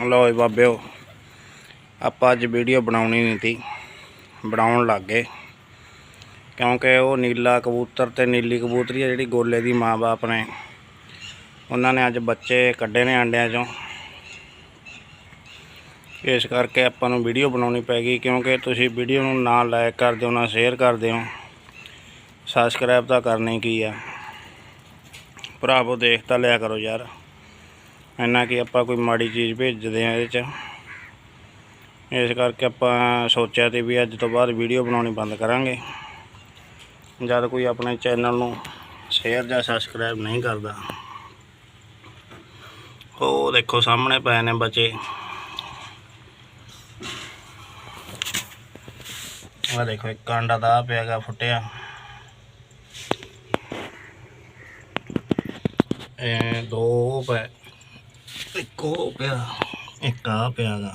ਲਓ ਜੀ ਬਾਬਿਓ, ਆਪਾਂ ਅੱਜ ਵੀਡੀਓ ਬਣਾਉਣੀ ਨਹੀਂ ਸੀ, ਬਣਾਉਣ ਲੱਗ ਗਏ। ਕਿਉਂਕਿ ਉਹ ਨੀਲਾ ਕਬੂਤਰ ਤੇ ਨੀਲੀ ਕਬੂਤਰੀ ਆ, ਜਿਹੜੀ ਗੋਲੇ ਦੀ ਮਾਂ-ਬਾਪ ਨੇ, ਉਹਨਾਂ ਨੇ ਅੱਜ ਬੱਚੇ ਕੱਢੇ ਨੇ ਆਂਡਿਆਂ ਚੋਂ। ਇਸ ਕਰਕੇ ਆਪਾਂ ਨੂੰ ਵੀਡੀਓ ਬਣਾਉਣੀ ਪੈ ਗਈ, ਕਿਉਂਕਿ ਤੁਸੀਂ ਵੀਡੀਓ ਨੂੰ ਨਾ ਲਾਈਕ ਕਰ ਦਿਓ, ਨਾ ਸ਼ੇਅਰ ਕਰ ਦਿਓ। ਸਬਸਕ੍ਰਾਈਬ ਤਾਂ ਕਰਨੀ ਕੀ ਆ। ਭਰਾਵੋ, ਦੇਖ ਤਾਂ ਲਿਆ ਕਰੋ ਯਾਰ। ਇੰਨਾ ਕਿ ਆਪਾਂ ਕੋਈ ਮਾੜੀ ਚੀਜ਼ ਭੇਜਦੇ ਆ ਇਹਦੇ 'ਚ। ਇਸ ਕਰਕੇ ਆਪਾਂ ਸੋਚਿਆ ਤੇ ਵੀ ਅੱਜ ਤੋਂ ਬਾਅਦ ਵੀਡੀਓ ਬਣਾਉਣੀ ਬੰਦ ਕਰਾਂਗੇ। ਜਦ ਕੋਈ ਆਪਣੇ ਚੈਨਲ ਨੂੰ ਸ਼ੇਅਰ ਜਾਂ ਸਬਸਕ੍ਰਾਈਬ ਨਹੀਂ ਕਰਦਾ। ਉਹ ਦੇਖੋ ਸਾਹਮਣੇ ਪਏ ਨੇ ਬੱਚੇ। ਆ ਦੇਖੋ ਇੱਕ ਕਾਂਡਾ ਦਾ ਪਿਆਗਾ ਫੁੱਟਿਆ। ਇਹ ਦੋ ਪਏ। ਇੱਕ ਉਹ ਪਿਆ। ਇੱਕ ਆ ਪਿਆਗਾ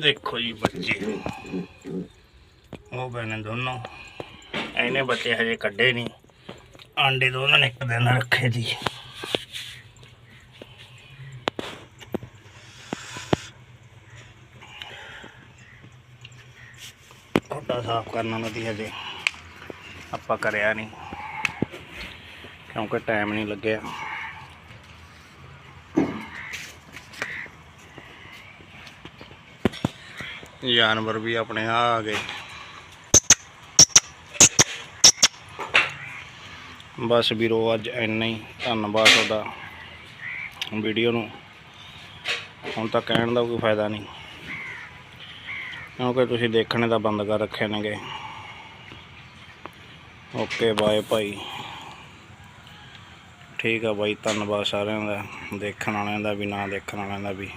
ਦੇਖੋ ਜੀ ਬੱਚੇ। ਉਹ ਬਣੇ ਦੋਨੋਂ। ਇਹਨੇ ਬੱਚੇ ਹਜੇ ਕੱਢੇ ਨਹੀਂ ਆਂਡੇ ਦੋਨਾਂ ਨੇ ਇੱਕ ਦਿਨ ਰੱਖੇ ਜੀ ਖੋਟਾ ਸਾਫ਼ ਕਰਨਾ ਨਦੀ ਹਜੇ ਆਪਾਂ ਕਰਿਆ ਨਹੀਂ ਕਿਉਂਕਿ ਟਾਈਮ ਨਹੀਂ ਲੱਗਿਆ। ਜਾਨਵਰ ਵੀ ਆਪਣੇ ਆ ਆ ਗਏ। ਬਸ ਵੀਰੋ, ਅੱਜ ਇੰਨਾ ਹੀ। ਧੰਨਵਾਦ ਤੁਹਾਡਾ ਵੀਡੀਓ ਨੂੰ। ਹੁਣ ਤਾਂ ਕਹਿਣ ਦਾ ਕੋਈ ਫਾਇਦਾ ਨਹੀਂ। ਕਿਉਂਕਿ ਤੁਸੀਂ ਦੇਖਣੇ ਤਾਂ ਬੰਦ ਕਰ ਰੱਖੇ ਨੇਗੇ। ਓਕੇ, ਬਾਏ ਭਾਈ। ਠੀਕ ਆ ਬਾਈ, ਧੰਨਵਾਦ ਸਾਰਿਆਂ ਦਾ। ਦੇਖਣ ਵਾਲਿਆਂ ਦਾ ਵੀ, ਨਾ ਦੇਖਣ ਵਾਲਿਆਂ ਦਾ ਵੀ।